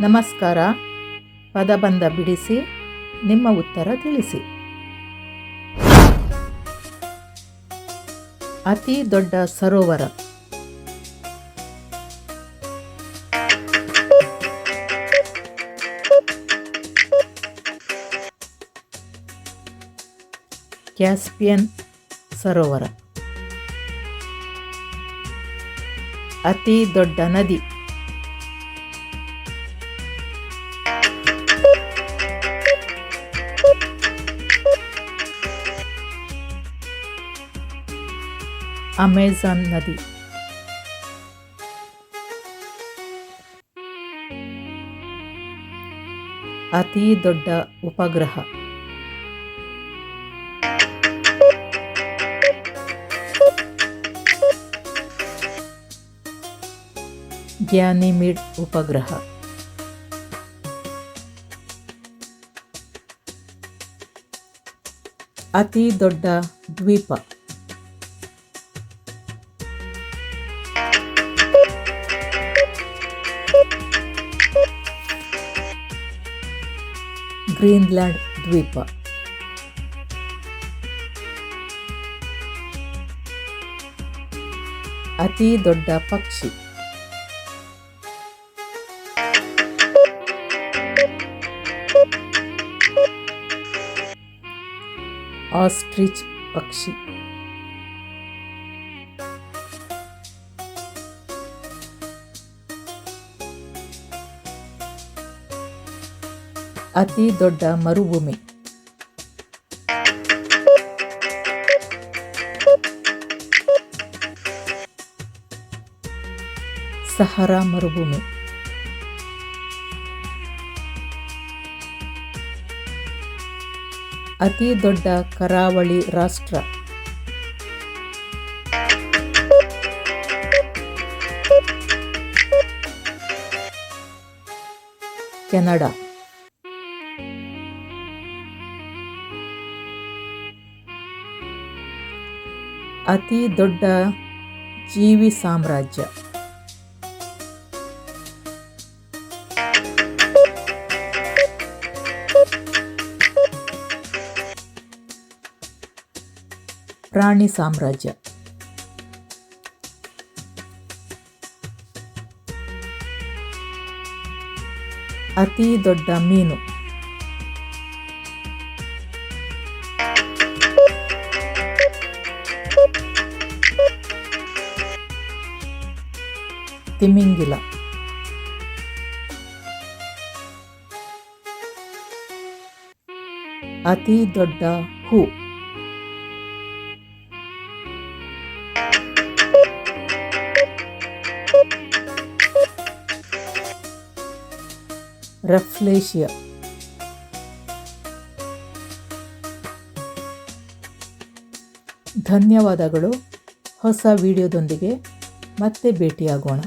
ನಮಸ್ಕಾರ. ಪದಬಂಧ ಬಿಡಿಸಿ ನಿಮ್ಮ ಉತ್ತರ ತಿಳಿಸಿ. ಅತಿ ದೊಡ್ಡ ಸರೋವರ. ಕ್ಯಾಸ್ಪಿಯನ್ ಸರೋವರ. ಅತಿ ದೊಡ್ಡ ನದಿ. ಅಮೆಜಾನ್ ನದಿ. ಅತಿ ದೊಡ್ಡ ಉಪಗ್ರಹ. ಗ್ಯಾನಿಮಿಡ್ ಉಪಗ್ರಹ ಅತಿ ದೊಡ್ಡ ದ್ವೀಪ। ಗ್ರೀನ್ಲ್ಯಾಂಡ್ ದ್ವೀಪ। ಅತಿ ದೊಡ್ಡ ಪಕ್ಷಿ। ಆಸ್ಟ್ರಿಚ್ ಪಕ್ಷಿ ಅತಿ ದೊಡ್ಡ ಮರುಭೂಮಿ ಸಹರಾ ಮರುಭೂಮಿ ಅತಿ ದೊಡ್ಡ ಕರಾವಳಿ ರಾಷ್ಟ್ರ. ಕೆನಡಾ. ಅತಿ ದೊಡ್ಡ ಜೀವಿ ಸಾಮ್ರಾಜ್ಯ. ಪ್ರಾಣಿ ಸಾಮ್ರಾಜ್ಯ. ಅತಿ ದೊಡ್ಡ ಮೀನು. ತಿಮಿಂಗಿಲ. ಅತಿ ದೊಡ್ಡ ಹೂ. ರಫ್ಲೇಷಿಯಾ ಧನ್ಯವಾದಗಳು. ಹೊಸ ವಿಡಿಯೋದೊಂದಿಗೆ ಮತ್ತೆ ಭೇಟಿಯಾಗೋಣ.